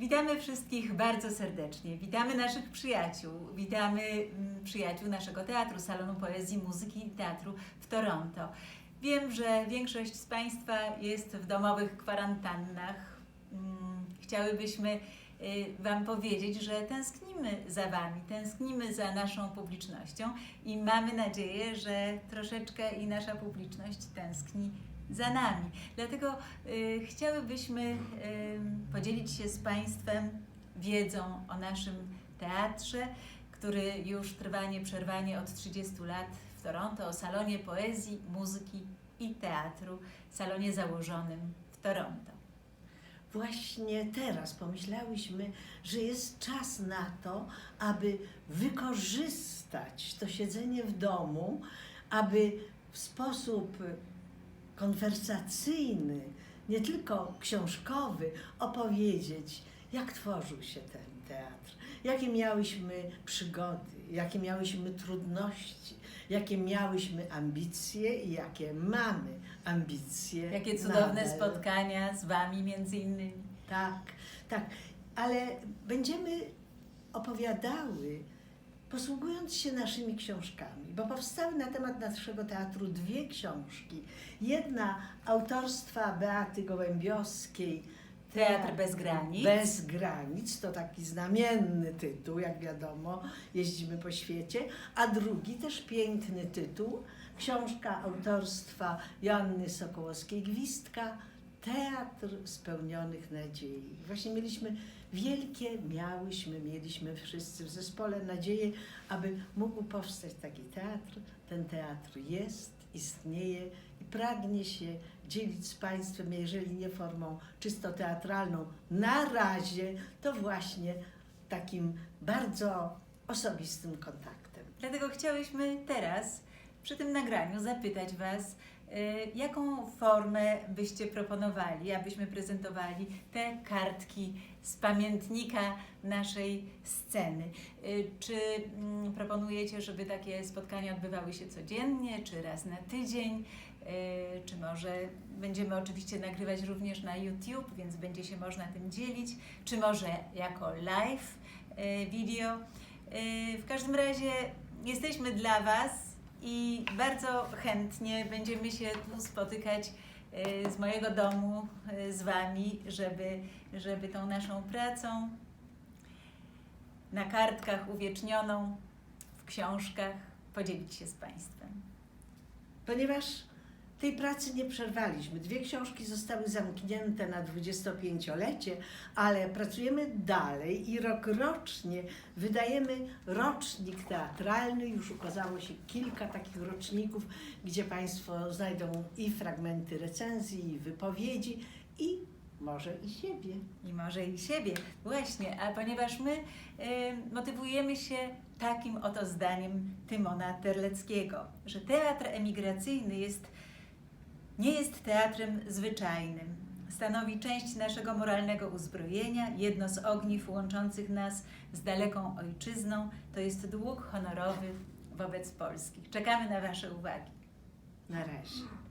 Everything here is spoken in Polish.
Witamy wszystkich bardzo serdecznie. Witamy naszych przyjaciół. Witamy mm, przyjaciół naszego teatru, Salonu Poezji, Muzyki i Teatru w Toronto. Wiem, że większość z Państwa jest w domowych kwarantannach. Mm, Chciałybyśmy y, Wam powiedzieć, że tęsknimy za Wami, tęsknimy za naszą publicznością i mamy nadzieję, że troszeczkę i nasza publiczność tęskni za nami. Dlatego y, chciałybyśmy y, podzielić się z Państwem wiedzą o naszym teatrze, który już trwa nieprzerwanie od 30 lat w Toronto, o salonie poezji, muzyki i teatru, salonie założonym w Toronto. Właśnie teraz pomyślałyśmy, że jest czas na to, aby wykorzystać to siedzenie w domu, aby w sposób konwersacyjny, nie tylko książkowy, opowiedzieć, jak tworzył się ten teatr, jakie miałyśmy przygody, jakie miałyśmy trudności, jakie miałyśmy ambicje i jakie mamy ambicje. Jakie cudowne nadal. spotkania z Wami między innymi. Tak, tak, ale będziemy opowiadały, posługując się naszymi książkami, bo powstały na temat naszego teatru dwie książki. Jedna autorstwa Beaty Gołębiowskiej, Teatr bez granic. Bez granic, to taki znamienny tytuł, jak wiadomo, jeździmy po świecie, a drugi też piękny tytuł, książka autorstwa Joanny Sokołowskiej-Gwizdka, Teatr spełnionych nadziei. Właśnie mieliśmy wielkie, miałyśmy, mieliśmy wszyscy w zespole nadzieję, aby mógł powstać taki teatr. Ten teatr jest, istnieje i pragnie się dzielić z Państwem, jeżeli nie formą czysto teatralną, na razie, to właśnie takim bardzo osobistym kontaktem. Dlatego chciałyśmy teraz przy tym nagraniu zapytać Was, jaką formę byście proponowali, abyśmy prezentowali te kartki z pamiętnika naszej sceny. Y, Czy mm, proponujecie, żeby takie spotkania odbywały się codziennie, czy raz na tydzień? Y, Czy może będziemy oczywiście nagrywać również na YouTube, więc będzie się można tym dzielić? Czy może jako live video? W każdym razie jesteśmy dla Was i bardzo chętnie będziemy się tu spotykać y, z mojego domu y, z Wami, żeby, żeby tą naszą pracą na kartkach uwiecznioną, w książkach podzielić się z Państwem. Ponieważ tej pracy nie przerwaliśmy. Dwie książki zostały zamknięte na 25-lecie, ale pracujemy dalej i rokrocznie wydajemy rocznik teatralny. Już ukazało się kilka takich roczników, gdzie Państwo znajdą i fragmenty recenzji, i wypowiedzi, i może i siebie. i może i siebie. Właśnie, a ponieważ my y, motywujemy się takim oto zdaniem Tymona Terleckiego, że teatr emigracyjny jest, nie jest teatrem zwyczajnym. Stanowi część naszego moralnego uzbrojenia, jedno z ogniw łączących nas z daleką ojczyzną. To jest dług honorowy wobec Polski. Czekamy na Wasze uwagi. Na razie.